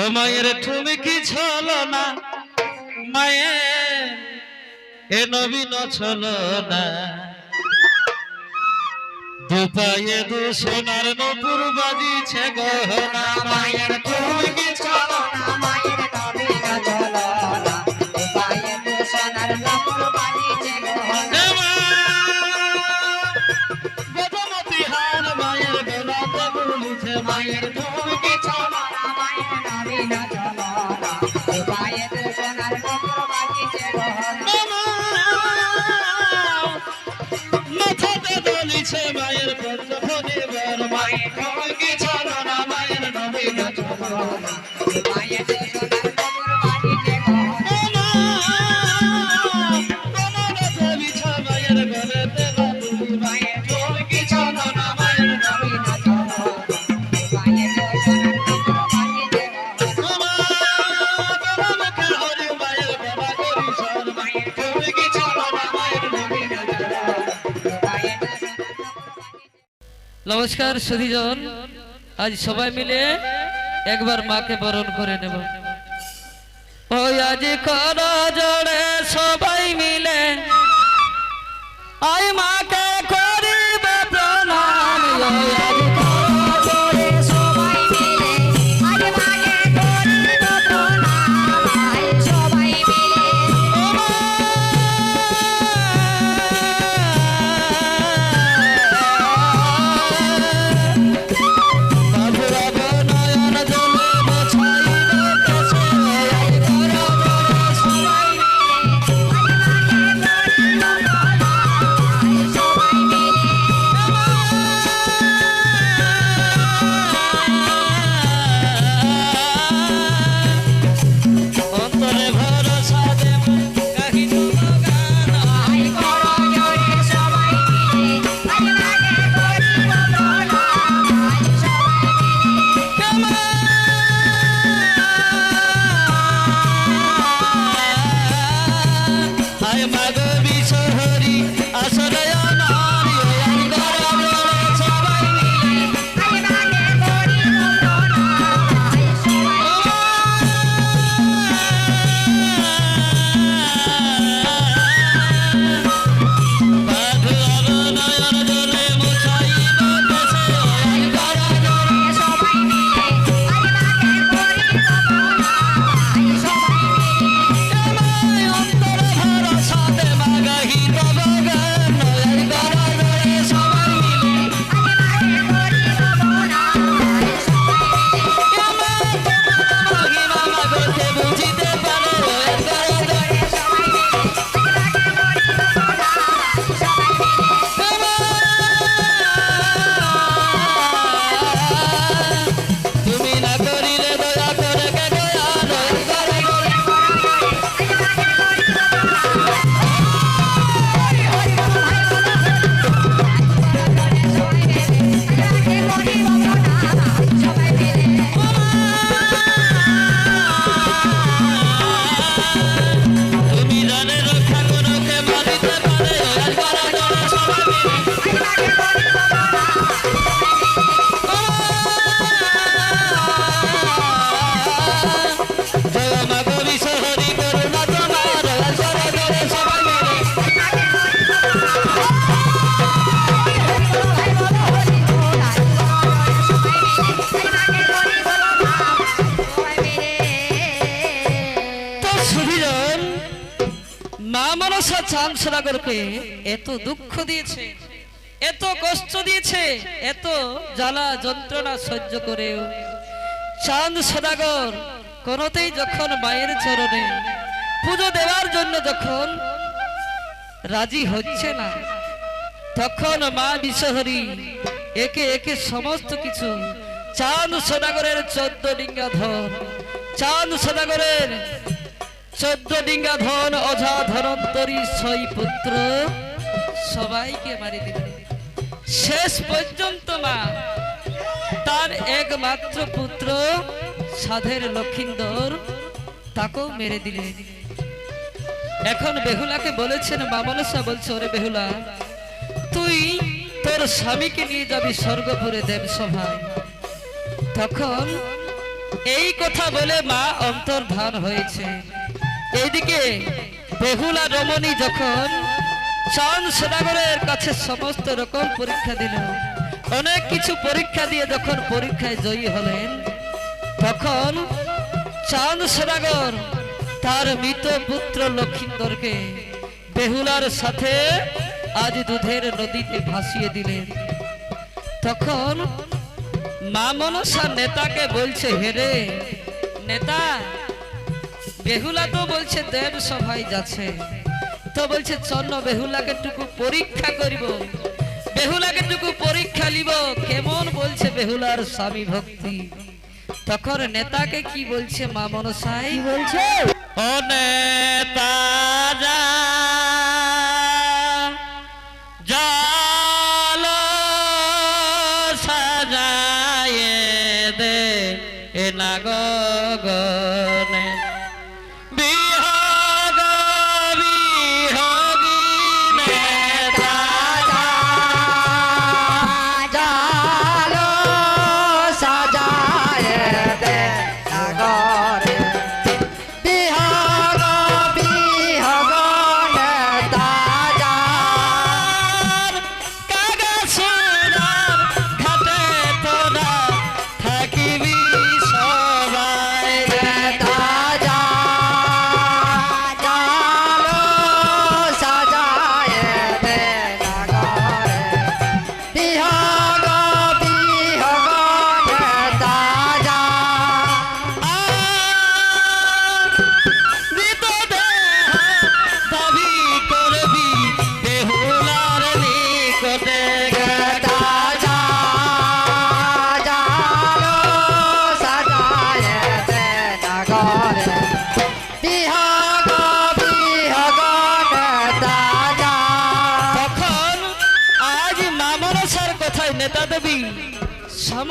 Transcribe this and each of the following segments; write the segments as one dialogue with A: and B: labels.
A: ও মায়ের, তুমি কি ছল না? মায়ের এ নবীন ছল না। দুপায়ে দু সোনার নপুর বাজিছে গহনা মায়ের, তুমি কি ছল না?
B: মায়ের
A: মায়ের, তুমি কি ছল দলিছে মায়ের পঞ্চফনি বর মায়ের তুমি কি না মায়ের নবী না ছল
C: নমস্কার সুধীজন। আজ সবাই মিলে একবার মাকে বরণ করে নেব। ওই আজ কর জড়ে সবাই মিলে আই মাকে করিবে প্রণাম। মনসা এত দুঃখ দিয়েছে, এত কষ্ট দিয়েছে, এত জ্বালা যন্ত্রণা সহ্য করেও। চাঁদ সদাগর কোনতেই যখন মায়ের চরণে পুজো দেওয়ার জন্য যখন রাজি হচ্ছে না, তখন মা বিশহরী একে একে সমস্ত কিছু, চাঁদ সদাগরের চোদ্দ ডিঙ্গা ধন চাঁদ সদাগরের চোদ্দ ডিঙ্গা ধন ছয় পুত্র। সবাইকে মারি দিল শেষ পর্যন্ত মা, তার একমাত্র পুত্র সাধের লক্ষিন্দর, তাকেও মেরে দিলেন এখন বেহুলাকে বলেছেন মামনসা বলছে, ওরে বেহুলা, তুই তোর স্বামীকে নিয়ে যাবি স্বর্গপুরে দেব সভায় তখন এই কথা বলে মা অন্তর্ধান হয়েছে। এইদিকে বেহুলা রমণী যখন চাঁদ সদাগরের কাছে সমস্ত রকম পরীক্ষা দিল, অনেক কিছু পরীক্ষা দিয়ে যখন পরীক্ষায় জয়ী হলেন, তখন চাঁদ সদাগর তার মৃত পুত্র লক্ষিন্দরকে বেহুলার সাথে আজ দুধের নদীতে ভাসিয়ে দিলেন। তখন মা মনসা নেতাকে বলছে হেরে নেতা বেহুলা তো বলছে দেব সভায় যাচ্ছে। তো বলছে চন্ন বেহুলাকে টুকু পরীক্ষা করিব। বেহুলাকে টুকু পরীক্ষা লিব। কেমন বলছে বেহুলার স্বামী ভক্তি। তখন নেতাকে কি বলছে মা মনসাই?
B: বলছে?
C: ও নেতা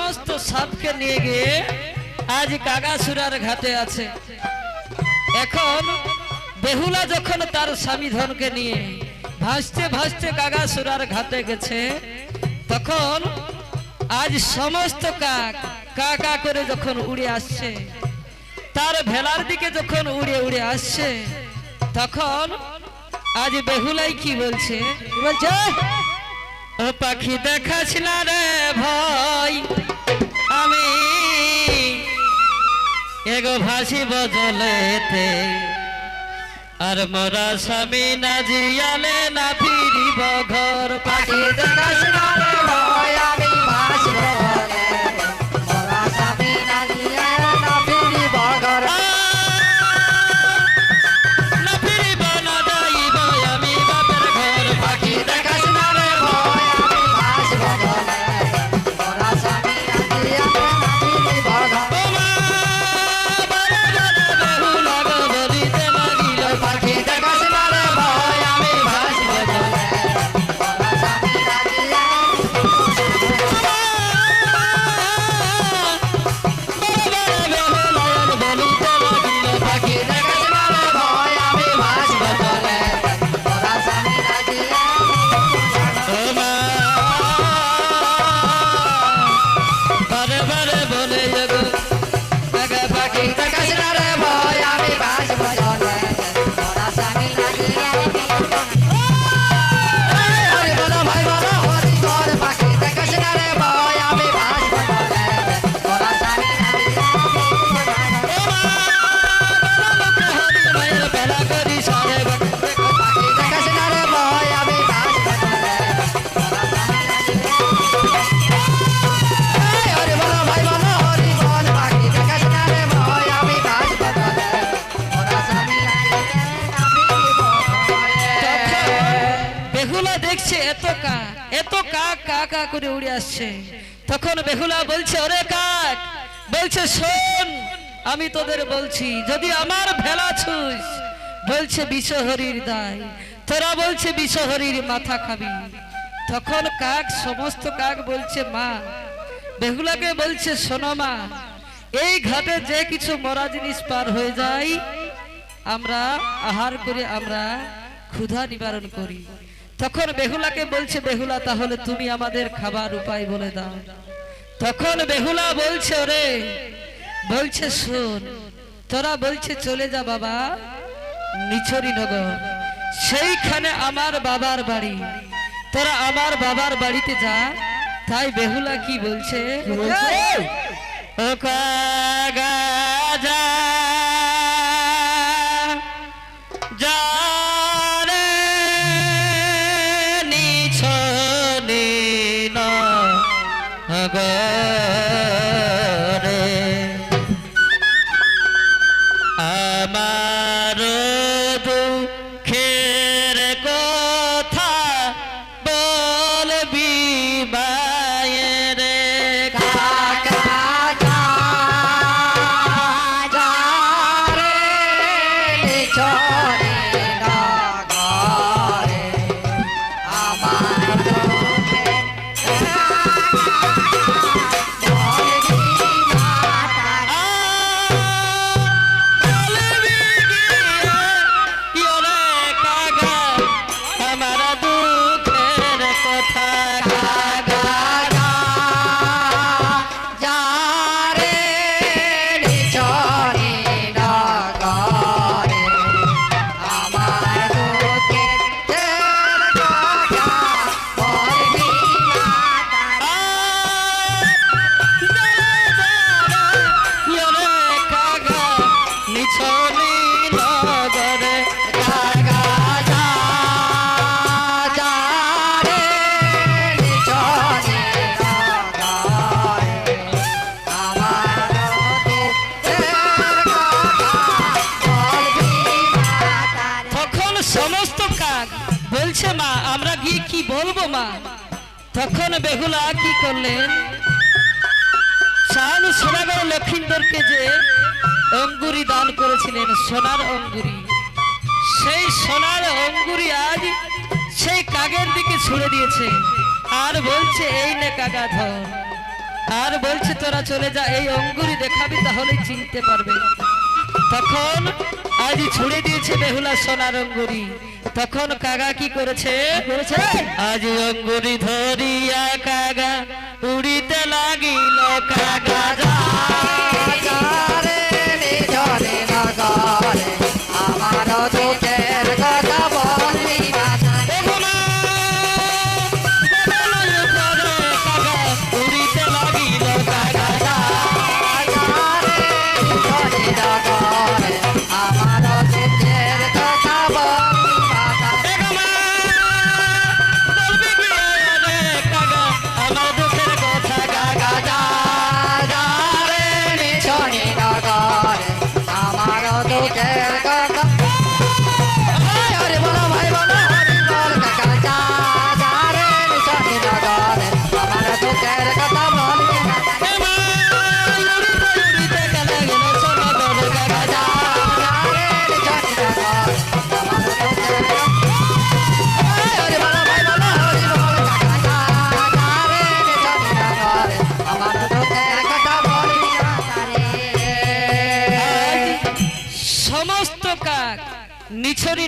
C: সমস্ত সাপকে নিয়ে গিয়ে আজ কাগাসুরার ঘাটে আছে। এখন বেহুলা যখন তার স্বামী ধনকে নিয়ে ভাসতে ভাসতে কাগাসুরার ঘাটে গেছে, তখন আজ সমস্ত কাক কা কা করে যখন উড়ে আসছে, তার ভেলার দিকে যখন উড়ে উড়ে আসছে, তখন আজ বেহুলাই কি বলছে?
B: বলছে?
C: ও পাখি দেখাস না রে ভাই, আমি এগো ভাসি বদলেতে আর মোরা স্বামী না জিয়ালে না ফিরিব ঘর। পাখি
B: দেখাস না
C: পাখি
B: দেখাস না রে
C: দেখছে এত কাক এত কাক কা কা করে উড়ে আসছে। তখন বেহুলা বলছে, ওরে কাক, বলছে, শোন, আমি তোদের বলছি, যদি আমার ভেলা ছুস, বলছে বিষহরির দায়, তোরা বলছে বিষহরির মাথা খাবি। তখন কাক, সমস্ত কাক বলছে, মা, বেহুলাকে বলছে, শোনো মা, এই ঘাটে যে কিছু মরা জিনিস পার হয়ে যায়, আমরা আহার করে আমরা ক্ষুধা নিবারণ করি। তখন বেহুলাকে বলছে বেহুলা তাহলে তুমি আমাদের খাবার উপায় বলে দাও। তখন বেহুলা বলছে রে বলছে শোন তোরা বলছে চলে যা বাবা নিছরি নগর। সেইখানে আমার বাবার বাড়ি। তোরা আমার বাবার বাড়িতে যা। তাই বেহুলা কি বলছে? ও কাগা সমস্ত কাক বলছে, মা, আমরা গিয়ে কি বলব, মা? তখন বেহুলা কি করলেন? শাহানু সোনাগর লক্ষিন্দরকে যে অঙ্গুরি দান করেছিলেন, সোনার অঙ্গুরি, সেই সোনার অঙ্গুরি আজ সেই কাগের দিকে ছুড়ে দিয়েছে। আর বলছে, এই নে কাকা ধর। আর বলছে, তোরা চলে যা, এই অঙ্গুরি দেখাবি তাহলে চিনতে পারবে। তখন আজ ছুড়ে দিয়েছে বেহুলা সোনার অঙ্গুরি তখন কাগা কি করেছে? আজ অঙ্গুরি ধরিয়া কাগা উড়িতে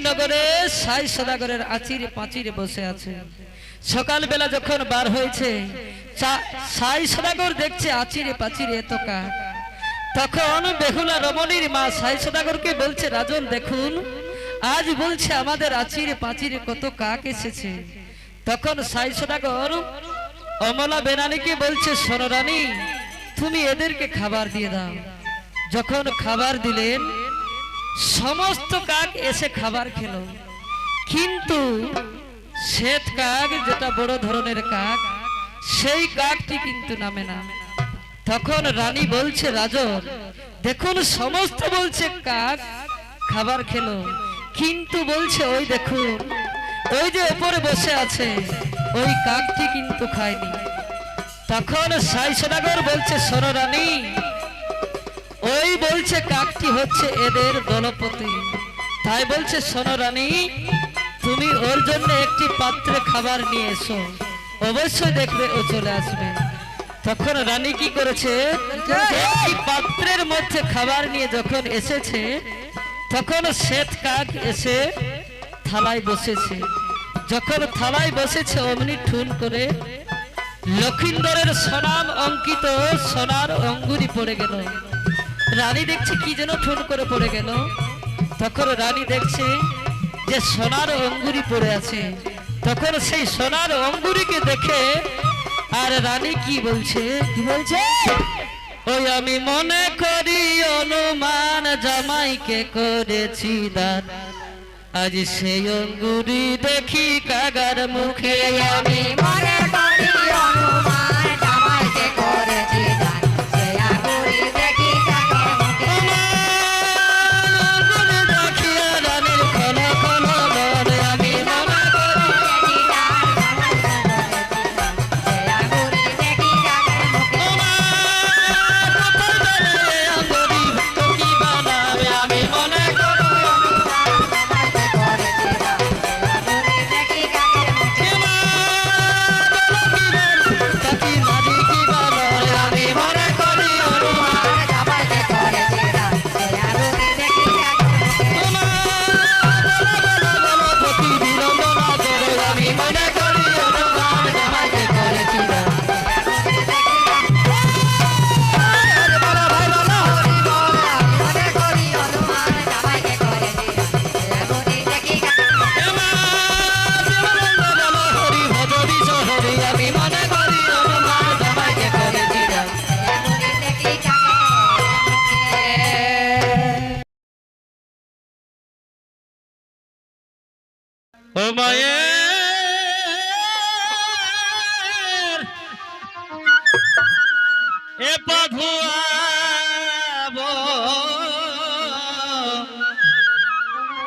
B: নগরে
C: সাই সদাগরের আচিরে পাঁচিরে বসে আছে। সকালবেলা যখন বার হয়েছে সাই সদাগর দেখছে আচিরে পাচিরে এত কাক তখন বেহুলা রমণীর মা সাই সদাগরকে বলছে, রাজন, দেখুন, আজ বলছে আমাদের আচিরে পাচিরে কত কাক এসেছে। তখন সাই সদাগর অমলা বেনানিকে বলছে সোনরানী তুমি এদেরকে খাবার দিয়ে দাও। যখন খাবার দিলেন সমস্ত কাক এসে খাবার খেলো। কিন্তু শ্বেত কাক, যেটা বড় ধরনের কাক, সেই কাকটি কিন্তু নামে না। তখন রানী বলছে, রাজন, দেখুন, সমস্ত বলছে কাক খাবার খেলো। কিন্তু বলছে, ওই দেখুন, ওই যে উপরে বসে আছে, ওই কাকটি কিন্তু খায়নি। তখন সাই সদাগর বলছে সররানী ওই বলছে কাকটি হচ্ছে এদের দলপতি। তাই বলছে, শোনো সোনরানী তুমি ওর জন্য একটি পাত্রে খাবার নিয়ে এসো। অবশ্যই দেখবে ও চলে আসবে। তখন রানী কি করেছে? একটি পাত্রের মধ্যে খাবার নিয়ে যখন এসেছে, তখন শ্বেত কাক এসে থালায় বসেছে। যখন থালায় বসেছে, অমনি ঠুন করে লক্ষিন্দরের সোনাম অঙ্কিত সোনার অঙ্গুরি পড়ে গেল। রানী দেখছে কি যেন ঠোঁট করে পড়ে গেল। তখন রানী দেখছে যে সোনার অঙ্গুরি পড়ে আছে। তখন সেই সোনার অঙ্গুরিকে দেখে আর রানী কি বলছে?
B: কি বলছে?
C: ওই আমি মনে করি অনুমান জামাইকে করেছি দান। আজ সেই অঙ্গুরি দেখি কাগার মুখে। আমি
B: মনে করি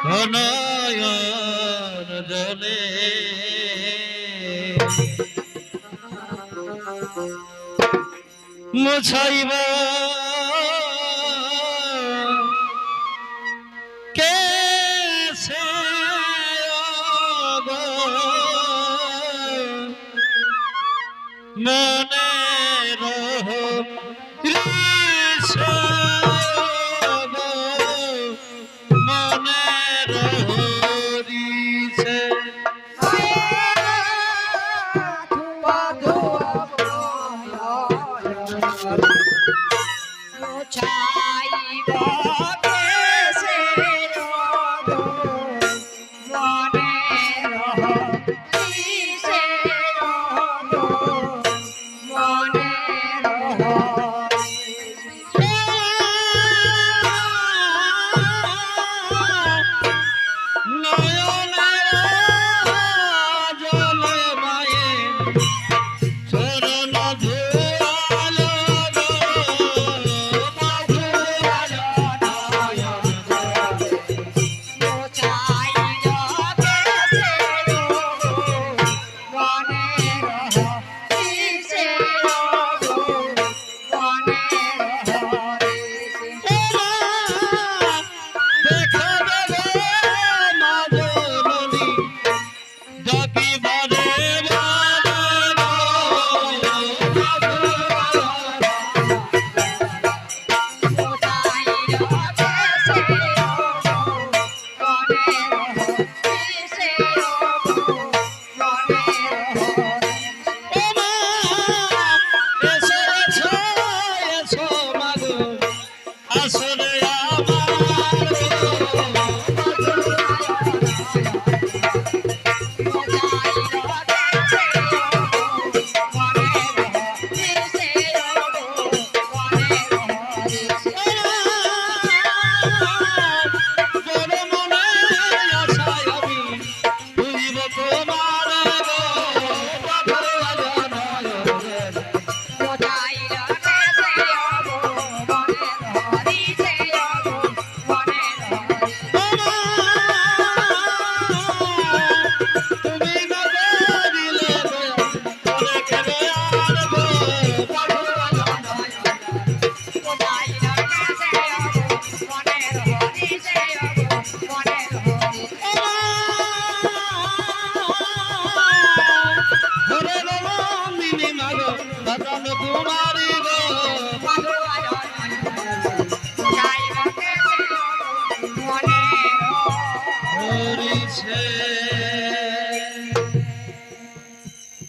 A: নয়ন জলে। মুছাইবা। মনে